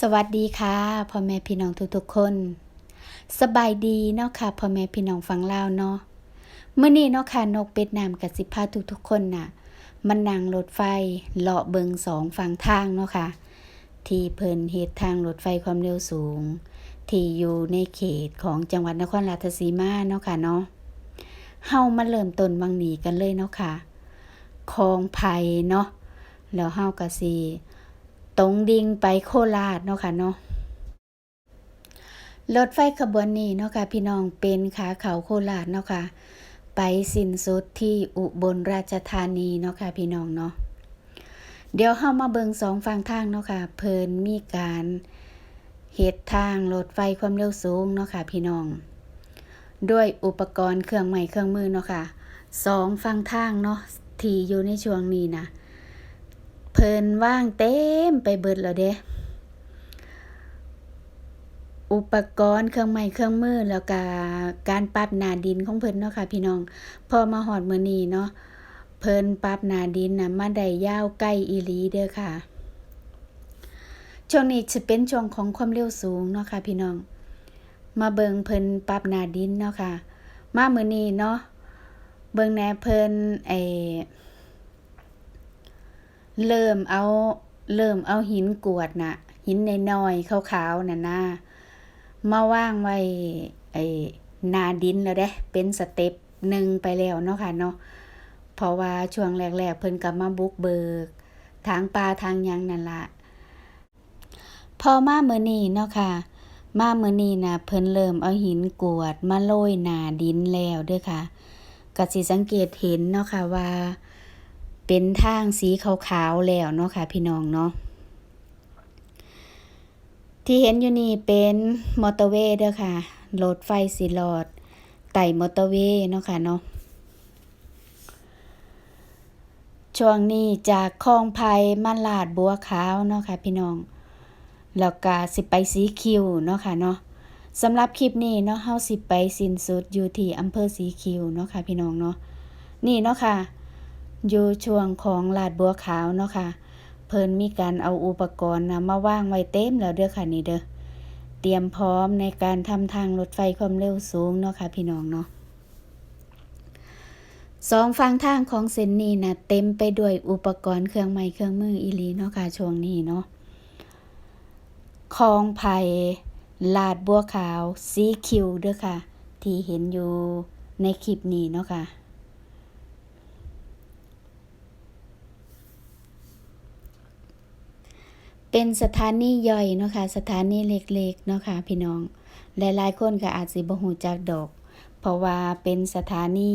สวัสดีค่ะพ่อแม่พี่น้องทุกๆคน สบายดีเนาะค่ะพ่อแม่พี่น้องฟังลาวเนาะเมื่อนี้เนาะค่ะนกเป็ดน้ำกับสิพาทุกๆคนน่ะ มันนั่งรถไฟเลาะเบิงสองฝั่งทางเนาะค่ะ ที่เพิ่นเฮ็ดทางรถไฟความเร็วสูง ที่อยู่ในเขตของจังหวัดนครราชสีมาเนาะค่ะเนาะเฮามาเริ่มต้นวังหนีกันเลยเนาะค่ะคลองไผ่เนาะแล้วเฮาก็สิ ตรงดิ่งไปโคราชเนาะค่ะเนาะรถไฟขบวนนี้เนาะค่ะพี่น้องเป็นขาเขาโคราชเนาะค่ะไปสิ้นสุดที่อุบลราชธานีเนาะค่ะพี่น้องเนาะเดี๋ยวเฮามาเบิงสองฝั่งทางเนาะค่ะเพิ่นมีการเฮ็ดทางรถไฟความเร็วสูงเนาะค่ะพี่น้อง ด้วยอุปกรณ์เครื่องใหม่เครื่องมือเนาะค่ะสองฝั่งทางเนาะที่อยู่ในช่วงนี้นะ เพิ่นว่างเต็มไปเบิดแล้วเด้อุปกรณ์เครื่องไม้เครื่องมือแล้วก็การปรับหนาดินของเพิ่นเนาะค่ะ พี่น้องพอมาฮอดมือนี้เนาะเพิ่นปรับหนาดินนะมาได้ยาวใกล้อีหลีเด้อค่ะ ช่วงนี้จะเป็นช่วงของความเร็วสูงเนาะค่ะ พี่น้อง มาเบิงเพิ่นปรับหนาดินเนาะค่ะ มามือนี้เนาะเบิงแหนเพิ่นไอ เริ่มเอาเริ่มเอาหินกรวดน่ะ หินน้อยๆขาวๆน่ะนะมาว่างไว้ไอ้นาดินแล้วเด้ เป็นสเต็ปหนึ่งไปแล้วเนาะค่ะเนาะเพราะว่าช่วงแรกๆเพิ่นก็มาบุกเบิก ทางป่าทางยังนั่นละพอมาเมื้อนี้เนาะค่ะ มาเมื้อนี้น่ะเพิ่นเริ่มเอาหินกรวดมาโรยนาดินแล้วเด้อค่ะก็สิสังเกตเห็นเนาะค่ะว่า เป็นทางสีขาวๆแล้วเนาะค่ะ พี่น้องเนาะที่เห็นอยู่นี่เป็นมอเตอร์เวย์เด้อค่ะรถไฟสีหลอดไต่มอเตอร์เวย์เนาะค่ะเนาะช่วงนี้จากคลองไผ่มาลาดบัวขาวเนาะค่ะ พี่น้องแล้วก็สิไปสีคิวเนาะค่ะเนาะสำหรับคลิปนี้เนาะเฮาสิไปสิ้นสุดอยู่ที่อำเภอสีคิวเนาะค่ะ พี่น้องเนาะนี่เนาะค่ะ อยู่ช่วงของลาดบัวขาวเนาะค่ะ เพิ่นมีการเอาอุปกรณ์นะมาว่างไว้เต็มแล้วเด้อค่ะนี่เด้อเตรียมพร้อมในการทำทางรถไฟความเร็วสูงเนาะค่ะพี่น้องเนาะสองฝั่งทางของเส้นนี้นะเต็มไปด้วยอุปกรณ์เครื่องไม้เครื่องมืออีลีเนาะค่ะช่วงนี้เนาะคลองไผ่ลาดบัวขาวสีคิวเด้อค่ะ ที่เห็นอยู่ในคลิปนี้เนาะค่ะ เป็นสถานีย่อยเนาะค่ะสถานีเล็กๆเนาะค่ะพี่น้องหลายๆคนก็อาจสิบ่ฮู้จักดอก เพราะว่าเป็นสถานี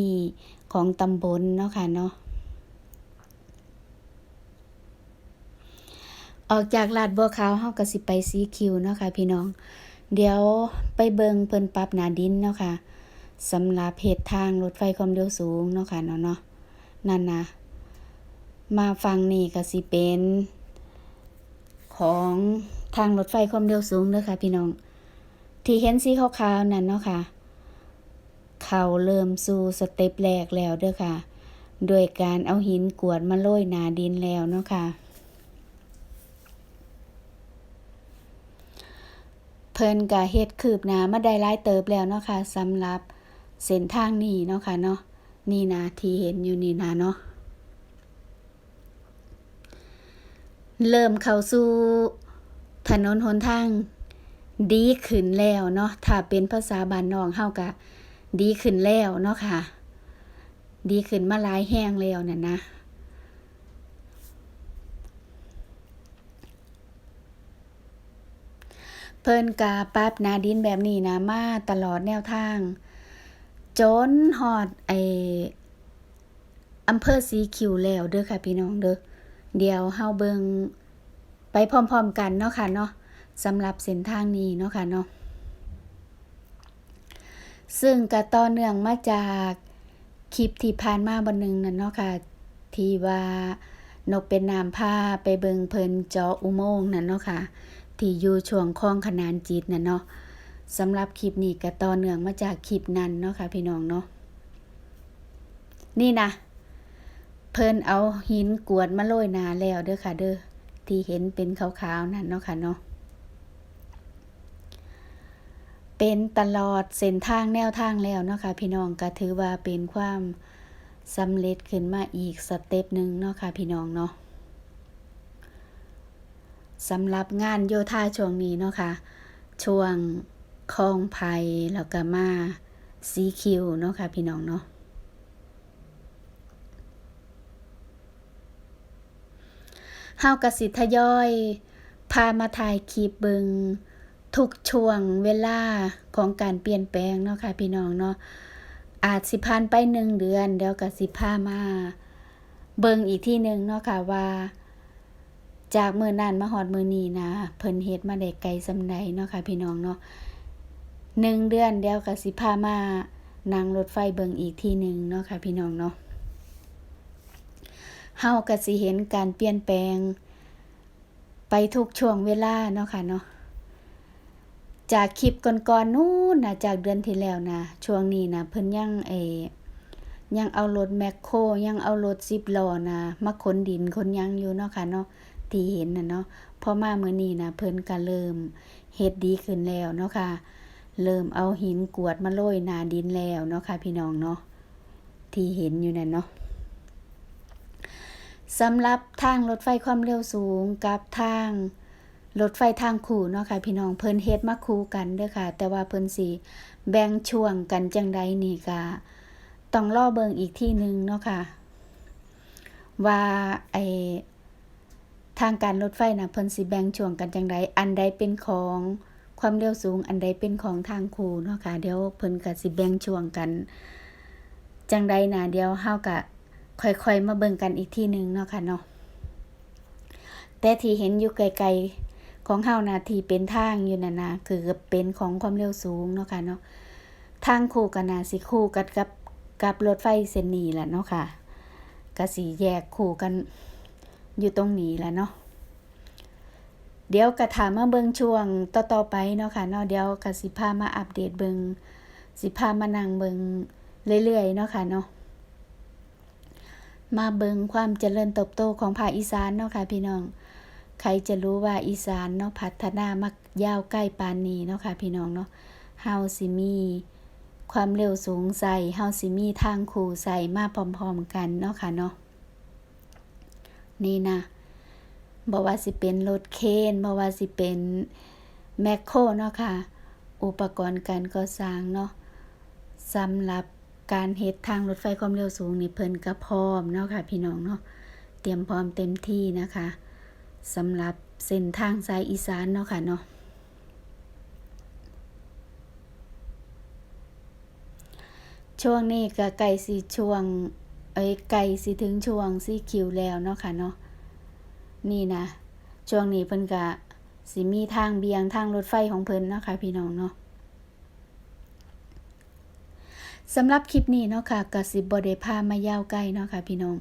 ของตำบลเนาะค่ะเนาะออกจากลาดบัวขาวเฮาก็สิไปสีคิวเนาะค่ะพี่น้อง เดี๋ยวไปเบิงเพิ่นปรับหนาดินเนาะค่ะสำหรับเฮ็ดทางรถไฟความเร็วสูงเนาะค่ะเนาะเนาะนั่นนะมาฟังนี่ก็สิเป็น ของทางรถไฟความเร็วสูงเด้อค่ะ พี่น้อง ที่เห็นสีขาวๆนั่นเนาะค่ะ เขาเริ่มสู่สเต็ปแรกแล้วเด้อค่ะ โดยการเอาหินกวดมาโรยหนาดินแล้วเนาะค่ะ เพิ่นก็เฮ็ดคืบหน้ามาได้หลายเติบแล้วเนาะค่ะสำหรับเส้นทางนี้เนาะค่ะเนาะนี่นะที่เห็นอยู่นี่นะเนาะ เริ่มเข้าสู่ถนนหนทางดีขึ้นแล้วเนาะถ้าเป็นภาษาบ้านนอกเฮาก็ดีขึ้นแล้วเนาะค่ะ ดีขึ้นมาหลายแห้งแล้วน่ะนะเพิ่นกาปรับนาดินแบบนี้นะมาตลอดแนวทาง จนฮอดไออำเภอสีคิวแล้วเด้อค่ะพี่น้องเด้อ เดี๋ยวเฮาเบิงไปพร้อมๆกันเนาะค่ะเนาะสำหรับเส้นทางนี้เนาะค่ะเนาะซึ่งก็ต่อเนื่องมาจากคลิปที่ผ่านมาบันหนึ่งนั่นเนาะค่ะที่ว่านกเป็นนามผ้าไปเบิงเพิ่นจาะอุโมงค์นั่นเนาะค่ะที่อยู่ช่วงคลองขนานจิตนั่นเนาะสำหรับคลิปนี้ก็ต่อเนื่องมาจากคลิปนั้นเนาะค่ะพี่น้องเนาะนี่นะ เพิ่นเอาหินกวดมาโรยนาแล้วเด้อค่ะ เด้อที่เห็นเป็นขาวๆนั่นเนาะค่ะเนาะเป็นตลอดเส้นทางแนวทางแล้วเนาะค่ะพี่น้องก็ถือว่าเป็นความสำเร็จขึ้นมาอีกสเต็ปหนึ่งเนาะค่ะพี่น้องเนาะสำหรับงานโยธาช่วงนี้เนาะค่ะ ช่วงคลองไผ่แล้วก็มาสีคิวเนาะค่ะพี่น้องเนาะ เฮากสิทยอย พามาถ่ายคลิปเบิงทุกช่วงเวลาของการเปลี่ยนแปลงเนาะค่ะพี่น้องเนาะอาจสิผ่านไปหนึ่งเดือนเดี๋ยวก็สิพามา เบิงอีกที่หนึ่งเนาะค่ะว่า จากมือนั้นมาหอดมือนี้นะเพิ่นเฮ็ดมาได้ไกลสำใดเนาะค่ะพี่น้องเนาะหนึ่งเดือนเดี๋ยวก็สิพามานั่งรถไฟเบิงอีกที่หนึ่งเนาะค่ะพี่น้องเนาะ เฮาก็สิเห็นการเปลี่ยนแปลง ไปทุกช่วงเวลาเนาะค่ะเนาะจากคลิปก่อนๆนู้นนะจากเดือนที่แล้วนะช่วงนี้นะเพิ่นยังเอยังเอารถแมคโครยังเอารถสิบล้อนะมาขนดินขนยังอยู่เนาะค่ะเนาะที่เห็นนะเนาะพอมาเมื้อนี้นะเพิ่นก็เริ่มเฮ็ดดีขึ้นแล้วเนาะค่ะ เริ่มเอาหินกวดมาโรยหน้าดินแล้วเนาะค่ะพี่น้องเนาะที่เห็นอยู่นั่นเนาะ สำหรับทางรถไฟความเร็วสูงกับทางรถไฟทางคู่เนาะค่ะพี่น้องเพิ่นเฮ็ดมาคู่กันเด้อค่ะ แต่ว่าเพิ่นสิแบ่งช่วงกันจังใดนี่ก็ต้องรอเบิ่งอีกที่หนึ่งเนาะค่ะ ว่าไอทางการรถไฟนะเพิ่นสิแบ่งช่วงกันจังใดอันใดเป็นของความเร็วสูง อันใดเป็นของทางคู่เนาะค่ะเดี๋ยวเพิ่นก็สิแบ่งช่วงกัน จังใดน่ะเดี๋ยวเฮาก็ ค่อยๆ มาเบิ่งกันอีกที่หนึ่งเนาะค่ะเนาะแต่ที่เห็นอยู่ไกลๆของเฮานะที่เป็นทางอยู่นั่นนะคือเป็นของความเร็วสูงเนาะค่ะเนาะทางคู่กันนะสิคู่กันกับกับรถไฟเส้นนี้แหละเนาะค่ะก็สิแยกคู่กันอยู่ตรงนี้แหละเนาะเดี๋ยวก็ถามมาเบิ่งช่วงต่อๆไปเนาะค่ะเนาะเดี๋ยวก็สิพามาอัปเดตเบิ่งสิพามานั่งเบิ่งเรื่อยๆเนาะค่ะเนาะ มาเบิ่งความเจริญเติบโตของภาคอีสานเนาะค่ะพี่น้อง ใครจะรู้ว่าอีสานเนาะพัฒนามักยาวใกล้ปานนี้เนาะค่ะพี่น้องเนาะเฮาสิมีความเร็วสูงใส่เฮาสิมีทางคู่ใส่มาพร้อมๆกันเนาะค่ะเนาะนี่นะบ่ว่าสิเป็นรถเคนบ่ว่าสิเป็นแมคโครเนาะค่ะ อุปกรณ์การก่อสร้างเนาะสำหรับ การเฮ็ดทางรถไฟความเร็วสูงนี่เพิ่นก็พร้อมเนาะค่ะพี่น้องเนาะเตรียมพร้อมเต็มที่นะคะสำหรับเส้นทางสายอีสานเนาะค่ะเนาะช่วงนี้ก็ไก่สีช่วงเอ้ยไก่สิถึงช่วงสีคิวแล้วเนาะค่ะเนาะนี่นะช่วงนี้เพิ่นก็สิมีทางเบียงทางรถไฟของเพิ่นเนาะค่ะพี่น้องเนาะ สำหรับคลิปนี้เนาะค่ะกสิบ่ได้พามายาวไกลเนาะค่ะพี่น้อง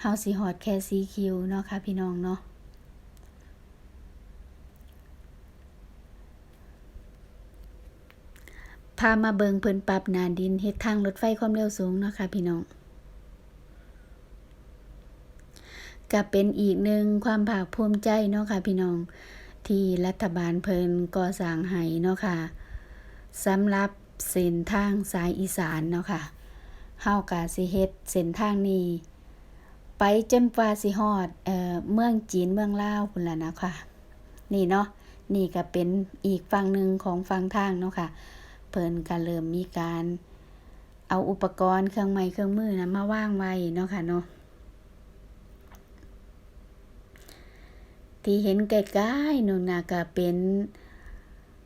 เฮาสิฮอดแค่สีคิวเนาะค่ะพี่น้องเนาะพามาเบิงเพิ่นปรับนาดินเฮ็ดทางรถไฟความเร็วสูงเนาะค่ะพี่น้องก็เป็นอีกหนึ่งความภาคภูมิใจเนาะค่ะพี่น้องที่รัฐบาลเพิ่นก่อสร้างให้เนาะค่ะสำหรับ เส้นทางสายอีสานเนาะค่ะเฮาก็สิเฮ็ดเส้นทางนี้ไปจนกว่าสิฮอดเอ่อเมืองจีนเมืองลาวพุ่นล่ะนะคะนี่เนาะนี่ก็เป็นอีกฝั่งหนึ่งของฝั่งทางเนาะค่ะ เพิ่นก็เริ่มมีการเอาอุปกรณ์เครื่องไม้เครื่องมือนะมาว่างไว้เนาะค่ะเนาะที่เห็นใกล้ๆนู่นนะก็เป็น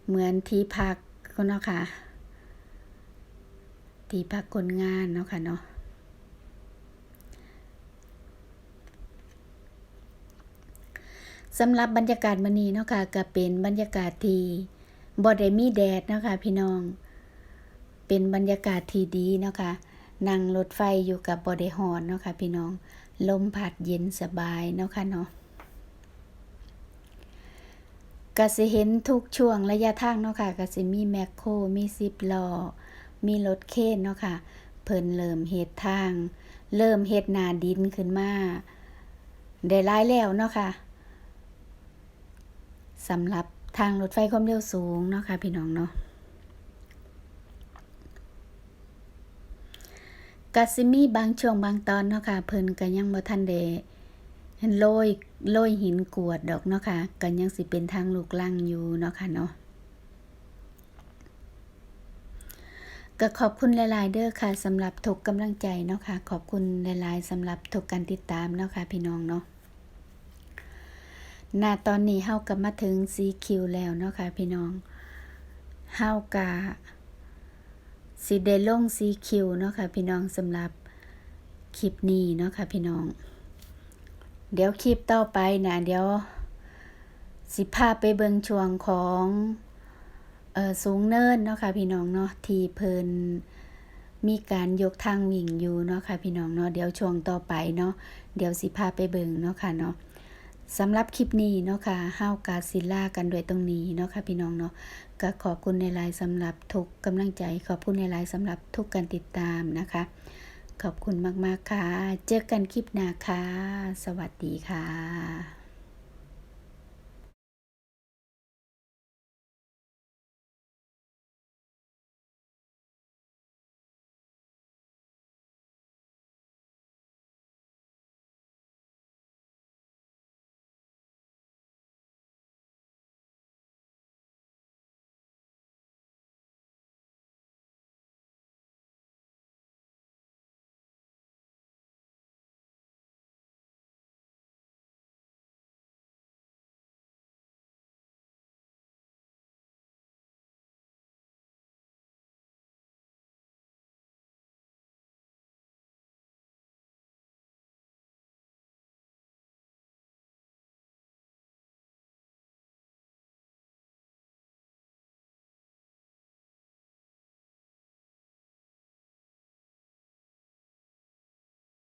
เหมือนที่พักก็เนาะค่ะ ที่พักคนงานเนาะค่ะเนาะสำหรับบรรยากาศมื้อนี้เนาะค่ะก็เป็นบรรยากาศที่บ่ได้มีแดดเนาะค่ะพี่น้อง เป็นบรรยากาศที่ดีเนาะค่ะนั่งรถไฟอยู่กับบ่ได้ร้อนเนาะค่ะพี่น้อง ลมพัดเย็นสบายเนาะค่ะเนาะก็สิเห็นทุกช่วงระยะทางเนาะค่ะก็สิมีแมคโครมีสิบล้อ มีรถเคนเนาะค่ะ เพิ่นเริ่มเฮ็ดทาง เริ่มเฮ็ดนาดินขึ้นมา ได้ร้ายแล้วเนาะค่ะสำหรับทางรถไฟความเร็วสูงเนาะค่ะพี่น้องเนาะกัสซิมีบางช่วงบางตอนเนาะค่ะเพิ่นก็ยังบ่ทันเดเห็นโรยโรยหินกวดดอกเนาะค่ะก็ยังสิเป็นทางลูกลังอยู่เนาะค่ะเนาะ ก็ขอบคุณหลาย ๆ เด้อค่ะสำหรับทุกกำลังใจเนาะค่ะ ขอบคุณหลาย ๆสำหรับทุกการติดตามเนาะค่ะพี่น้องเนาะณตอนนี้เฮาก็มาถึง CQ แล้วเนาะค่ะพี่น้องเฮากะสิได้ลง CQ เนาะค่ะพี่น้องสำหรับคลิปนี้เนาะค่ะพี่น้อง เดี๋ยวคลิปต่อไปนะเดี๋ยวสิพาไปเบิงช่วงของ สูงเนินเนาะค่ะพี่น้องเนาะที่เพิ่นมีการยกทางวิ่งอยู่เนาะค่ะพี่น้องเนาะเดี๋ยวช่วงต่อไปเนาะเดี๋ยวสิพาไปเบิงเนาะค่ะเนาะสำหรับคลิปนี้เนาะค่ะเฮากาสิล่ากันด้วยตรงนี้เนาะค่ะพี่น้องเนาะก็ขอบคุณในไลน์สำหรับทุกกำลังใจ ขอบคุณในไลน์สำหรับทุกการติดตามนะคะ ขอบคุณมาก ๆ ค่ะ เจอกันคลิปหน้าค่ะ สวัสดีค่ะ